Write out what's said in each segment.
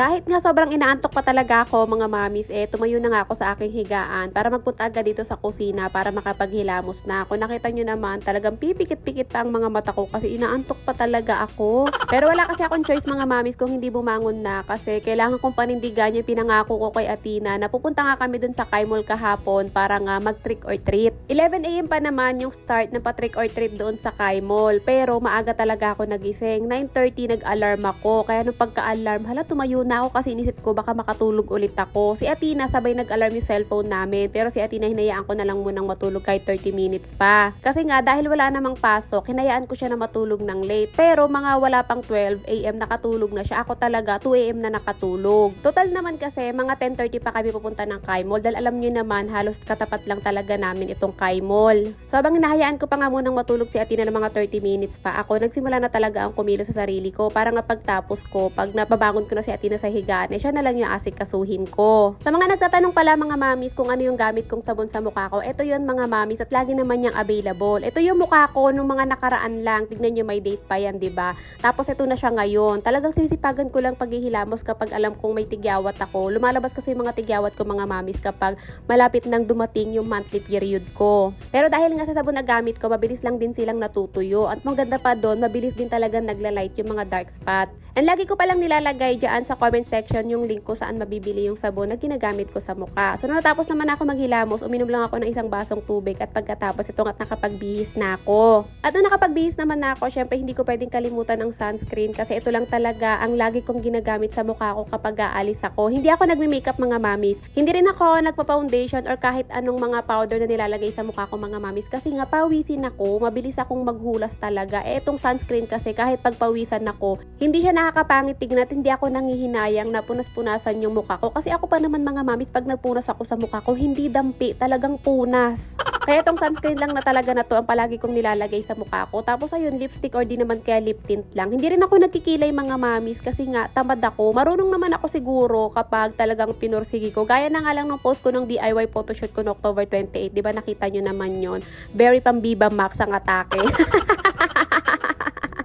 Kahit nga sobrang inaantok pa talaga ako mga mamis, eh tumayo na nga ako sa aking higaan para magpunta agad dito sa kusina para makapaghilamos na ako. Nakita nyo naman, talagang pipikit-pikit pa ang mga mata ko kasi inaantok pa talaga ako. Pero wala kasi akong choice mga mamis kung hindi bumangon na kasi kailangan kong panindigan yung pinangako ko kay Atina na pupunta nga kami dun sa Kai Mall kahapon para nga mag-trick or treat. 11am pa naman yung start ng pa-trick or treat doon sa Kai Mall. Pero maaga talaga ako nagising. 9.30 nag-alarm ako. Kaya nung pagka-alarm, hala tumayo na ako kasi inisip ko baka makatulog ulit ako. Si Atina sabay nag-alarm yung cellphone namin. Pero si Atina hinayaan ko na lang munang matulog kahit 30 minutes pa. Kasi nga dahil wala namang pasok, hinayaan ko siya na matulog ng late. Pero mga wala pang 12 a.m. nakatulog na siya. Ako talaga 2 a.m. na nakatulog. Total naman kasi mga 10.30 pa kami pupunta ng Kai Mall. Dahil alam nyo naman halos katapat lang talaga namin itong Kai Mall. So habang hinahayaan ko pa nga munang matulog si Atina ng mga 30 minutes pa ako, nagsimula na talaga ang kumilos sa sarili ko para nga pagtapos ko, pag napabangon ko na si Atina sa higaan, eh siya na lang yung asikasuhin ko. Sa mga nagtatanong pala mga mamis kung ano yung gamit kong sabon sa mukha ko, ito yun mga mamis at lagi naman yung available. Ito yung mukha ko nung mga nakaraan lang, tignan nyo may date pa yan, ba? Tapos ito na siya ngayon. Talagang sisipagan ko lang paghihilamos kapag alam kong may tigyawat ako. Lumalabas kasi yung mga tigyawat ko mga mamis kapag malapit nang dumating yung monthly period ko. Pero dahil nga sa sabon na gamit ko, mabilis lang din silang natutuyo. At maganda pa doon, mabilis din talaga nagla-light yung mga dark spot. And lagi ko palang nilalagay dyan sa comment section yung link ko saan mabibili yung sabon na ginagamit ko sa mukha. So, natapos naman ako maghilamos, uminom lang ako ng isang basong tubig at pagkatapos ito at nakapagbihis na ako. At nung nakapagbihis naman na ako, syempre hindi ko pwedeng kalimutan ang sunscreen kasi ito lang talaga ang lagi kong ginagamit sa mukha ko kapag aalis ako. Hindi ako nagme-makeup mga mamis. Hindi rin ako nagpa-foundation or kahit anong mga powder na nilalagay sa mukha ko mga mamis kasi nga pawisin ako, mabilis akong maghulas talaga. Eh, itong sunscreen kasi kahit pagpawisan ako, hindi siya nakakapangit tignan hindi ako nangihinayang na punas-punasan yung mukha ko. Kasi ako pa naman mga mamis, pag nagpunas ako sa mukha ko, hindi dampi, talagang punas. Kaya itong sunscreen lang na talaga na to ang palagi kong nilalagay sa mukha ko. Tapos ayun, lipstick or di naman kaya lip tint lang. Hindi rin ako nagkikilay mga mamis kasi nga tamad ako. Marunong naman ako siguro kapag talagang pinursigi ko. Gaya na nga lang ng post ko ng DIY photoshoot ko no October 28. Di ba nakita nyo naman yon Very pambiba max ang atake.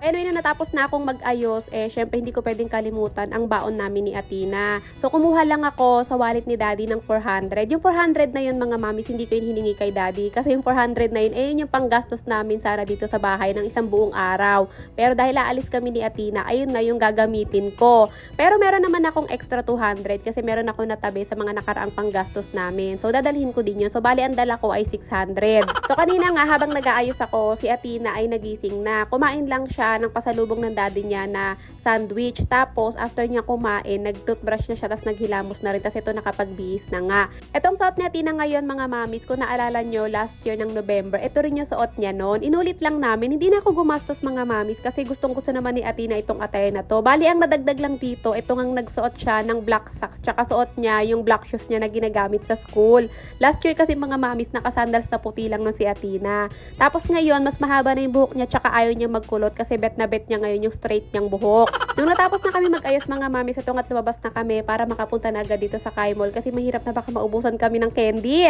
Anyway, na natapos na akong mag-ayos, eh, syempre hindi ko pwedeng kalimutan ang baon namin ni Atina. So, kumuha lang ako sa wallet ni Daddy ng 400. Yung 400 na yun, mga mamis, hindi ko yun hiningi kay Daddy. Kasi yung 400 na yun, eh, yun yung panggastos namin sana dito sa bahay ng isang buong araw. Pero dahil aalis kami ni Atina, ayun na yung gagamitin ko. Pero meron naman akong extra 200 kasi meron ako natabi sa mga nakaraang panggastos namin. So, dadalhin ko din yun. So, bali, ang dala ko ay 600. So, kanina nga, habang nag-aayos ako, si Atina ay nagising na. Kumain lang siya ng pasalubong ng daddy niya na sandwich. Tapos, after niya kumain, nag-toothbrush na siya, tapos naghilamos na rin. Tapos ito nakapagbihis na nga. Itong suot ni Atina ngayon, mga mamis, kung naalala nyo, last year ng November, ito rin yung suot niya noon. Inulit lang namin. Hindi na ako gumastos, mga mamis, kasi gustong gusto naman ni Atina itong attire na to. Bali, ang nadagdag lang dito, ito ang nagsuot siya ng black socks, tsaka suot niya yung black shoes niya na ginagamit sa school. Last year kasi mga mamis, nakasandals na puti lang ng si Atina. Tapos ngayon, mas mahaba na yung buhok niya, tsaka ayaw niya magkulot kasi bet na bet niya ngayon yung straight niyang buhok. Nung natapos na kami mag-ayos mga mamis, ito nga't lumabas na kami para makapunta na agad dito sa Kai Mall kasi mahirap na baka maubusan kami ng candy.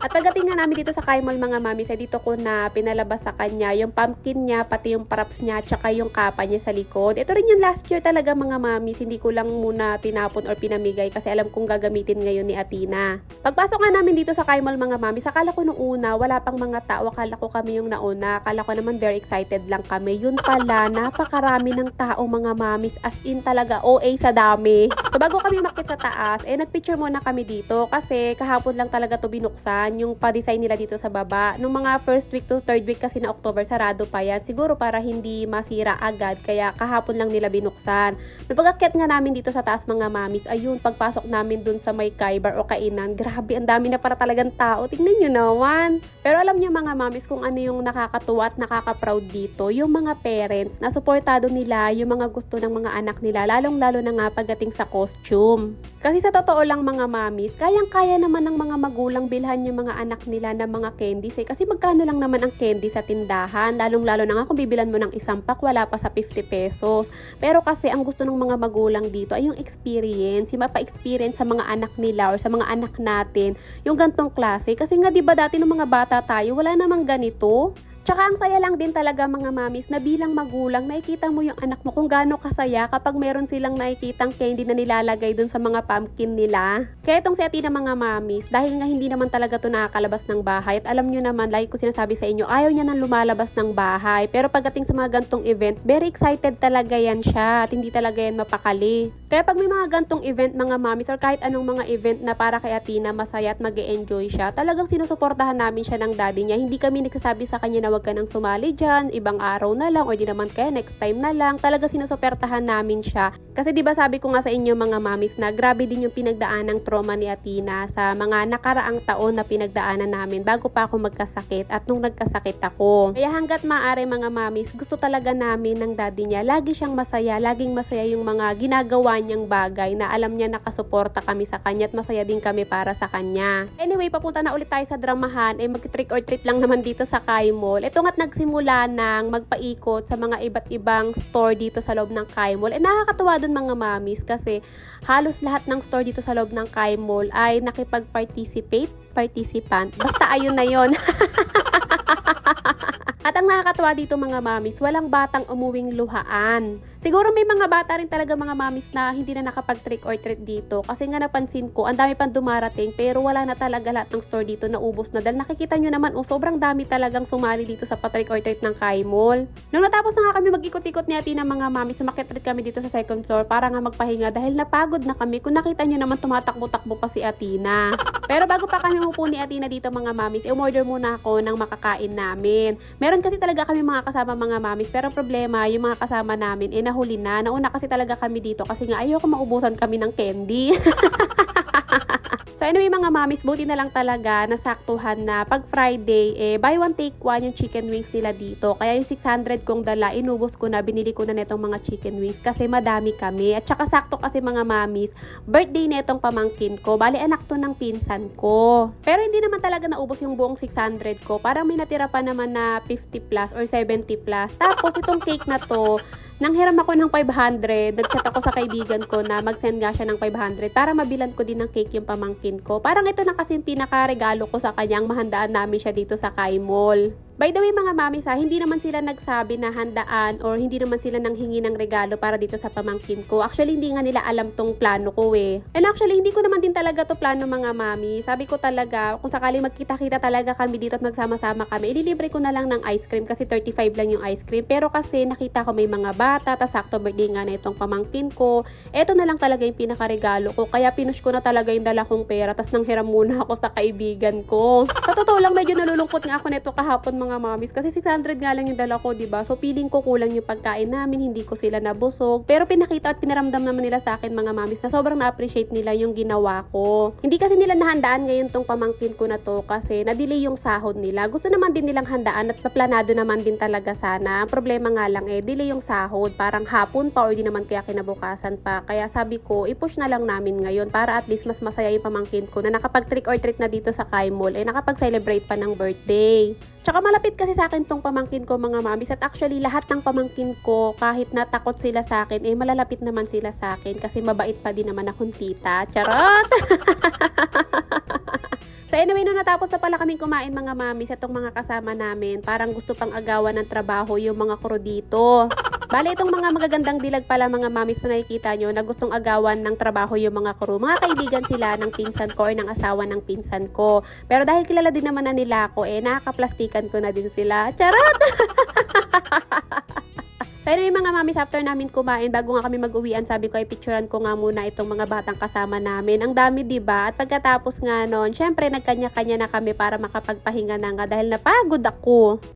At pagdating nga namin dito sa Kai Mall mga mamis, ay dito ko na pinalabas sa kanya yung pumpkin niya, pati yung props niya, tsaka yung kapa niya sa likod. Ito rin yung last year talaga mga mamis, hindi ko lang muna tinapon or pinamigay kasi alam kong gagamitin ngayon ni Atina. Pagpasok nga namin dito sa Kai Mall mga mamis, akala ko nung una, wala pang mga tao, akala ko kami yung nauna, akala ko naman very excited lang kami. Yun pala, napakarami ng tao mga mamis, as in talaga OA sa dami. So bago kami makit sa taas, eh nagpicture muna kami dito kasi kahapon lang talaga to binuksan yung pa-design nila dito sa baba. Nung mga first week to third week kasi na October, sarado pa yan. Siguro para hindi masira agad, kaya kahapon lang nila binuksan. Nung pag-akyat nga namin dito sa taas mga mamis, ayun, pagpasok namin dun sa may kaibar o kainan, grabe, ang dami na para talagang tao. Tingnan nyo naman. Pero alam nyo mga mamis kung ano yung nakakatuwa at nakaka-proud dito, yung mga parents na suportado nila yung mga gusto ng mga anak nila, lalong-lalo na nga pagdating sa costume. Kasi sa totoo lang mga mamis, kayang-kaya naman ng mga magulang bilhan yung mga anak nila ng mga candies eh. Kasi magkano lang naman ang candy sa tindahan, lalong-lalo na nga kung bibilan mo ng isang pack, wala pa sa 50 pesos. Pero kasi ang gusto ng mga magulang dito ay yung experience, yung mapa-experience sa mga anak nila or sa mga anak natin, yung gantong klase. Kasi nga 'di ba dati ng mga bata tayo, wala namang ganito. Tsaka ang saya lang din talaga mga mamis na bilang magulang nakikita mo yung anak mo kung gaano kasaya kapag meron silang nakikitang candy na nilalagay dun sa mga pumpkin nila. Kaya itong si Ati ng mga mamis, dahil nga hindi naman talaga to nakakalabas ng bahay at alam nyo naman, like ko sinasabi sa inyo, ayaw niya nang lumalabas ng bahay. Pero pagdating sa mga gantong event, very excited talaga yan siya at hindi talaga yan mapakali. Kaya pag may mga gantong event mga mamis or kahit anong mga event na para kay Atina masaya at mag enjoy siya, talagang sinusuportahan namin siya ng daddy niya. Hindi kami nagsasabi sa kanya na ka nang sumali dyan, ibang araw na lang, o di naman kaya next time na lang. Talaga sinusupertahan namin siya. Kasi di ba sabi ko nga sa inyo mga mamis na grabe din yung pinagdaan ng trauma ni Atina sa mga nakaraang taon na pinagdaanan namin bago pa ako magkasakit at nung nagkasakit ako. Kaya hanggat maaari mga mamis, gusto talaga namin ng daddy niya. Lagi siyang masaya, laging masaya yung mga ginagawa niyang bagay na alam niya nakasuporta kami sa kanya at masaya din kami para sa kanya. Anyway, papunta na ulit tayo sa dramahan. Eh, mag-trick or treat lang naman dito sa Kai Mall. Ito nga't nagsimula ng magpaikot sa mga iba't ibang store dito sa loob ng Kai. Eh, nakakatuwa dun mga mamis kasi halos lahat ng store dito sa loob ng Kai ay nakipag-participate, participant. Basta ayun na yon. At ang nakakatawa dito mga mamis, walang batang umuwing luhaan. Siguro may mga bata rin talaga mga mamis na hindi na nakapag-trick or treat dito. Kasi nga napansin ko, ang dami pang dumarating pero wala na talaga lahat ng store dito na ubos na. Dahil nakikita nyo naman, oh, sobrang dami talagang sumali dito sa patrick or treat ng Kai Mall. Nung natapos na nga kami mag-ikot-ikot ni Ati mga mamis, sumakit rin kami dito sa second floor para nga magpahinga dahil napagod na kami. Kung nakita nyo naman, tumatakbo-takbo pa si Atina. Pero bago pa kami mupo ni Atina dito mga mamis, i-order muna ako ng makakain namin. Meron kasi talaga kami mga kasama mga mamis, pero problema, yung mga kasama namin, eh na. Nauna kasi talaga kami dito kasi nga ayoko maubusan kami ng candy. So anyway mga mamis, buti na lang talaga nasaktuhan na pag Friday, eh, buy one take one yung chicken wings nila dito. Kaya yung 600 kong dala, inubos ko na, binili ko na netong mga chicken wings kasi madami kami. At saka sakto kasi mga mamis, birthday netong pamangkin ko. Bali anak to ng pinsan ko. Pero hindi naman talaga naubos yung buong 600 ko. Parang may natira pa naman na 50 plus or 70 plus. Tapos itong cake na to, nang hiram ako ng 500, nag-chat ako sa kaibigan ko na mag-send nga siya ng 500 para mabilan ko din ng cake yung pamangkin ko. Parang ito na kasi yung pinaka-regalo ko sa kanyang mahandaan namin siya dito sa Kai Mall. By the way mga mami sa, hindi naman sila nagsabi na handaan or hindi naman sila nang hingi ng regalo para dito sa pamangkin ko. Actually, hindi nga nila alam tong plano ko eh. And actually, hindi ko naman din talaga to plano mga mami. Sabi ko talaga, kung sakaling magkita-kita talaga kami dito at magsama-sama kami, ililibre ko na lang ng ice cream kasi 35 lang yung ice cream. Pero kasi nakita ko may mga bata, tas sakto birthday nga na itong pamangkin ko. Eto na lang talaga yung pinakaregalo ko. Kaya pinush ko na talaga yung dala kong pera, tas nang hiram muna ako sa kaibigan ko. Sa totoo lang, medyo nalulungkot nga ako nito kahapon mga mamis kasi 600 nga lang yung dala ko, 'di ba? So feeling ko kulang yung pagkain namin, hindi ko sila nabusog. Pero pinakita at pinaramdam naman nila sa akin mga mamis na sobrang na-appreciate nila yung ginawa ko. Hindi kasi nila nahandaan ngayon tong pamangkin ko na to kasi na-delay yung sahod nila. Gusto naman din nilang handaan at paplanado naman din talaga sana. Ang problema nga lang eh, delay yung sahod. Parang hapon pa or di naman kaya kinabukasan pa. Kaya sabi ko, i-push na lang namin ngayon para at least mas masaya yung pamangkin ko na nakapag-trick or treat na dito sa Kai Mall eh nakapag-celebrate pa ng birthday. Tsaka malapit kasi sa akin tong pamangkin ko mga mamis at actually lahat ng pamangkin ko kahit natakot sila sa akin eh malalapit naman sila sa akin kasi mabait pa din naman akong tita. Charot! So anyway, nung natapos na pala kaming kumain mga mamis itong mga kasama namin, parang gusto pang agawan ng trabaho yung mga crew dito. Bale, itong mga magagandang dilag pala mga mamis na nakikita nyo na gustong agawan ng trabaho yung mga crew. Mga kaibigan sila ng pinsan ko or ng asawa ng pinsan ko. Pero dahil kilala din naman na nila ako, eh nakakaplastikan ko na din sila. Charot! So anyway mga mamis, after namin kumain, bago nga kami mag-uwian, sabi ko ay picturean ko nga muna itong mga batang kasama namin. Ang dami 'di ba? At pagkatapos nga noon, syempre nagkanya-kanya na kami para makapagpahinga na nga dahil napagod ako.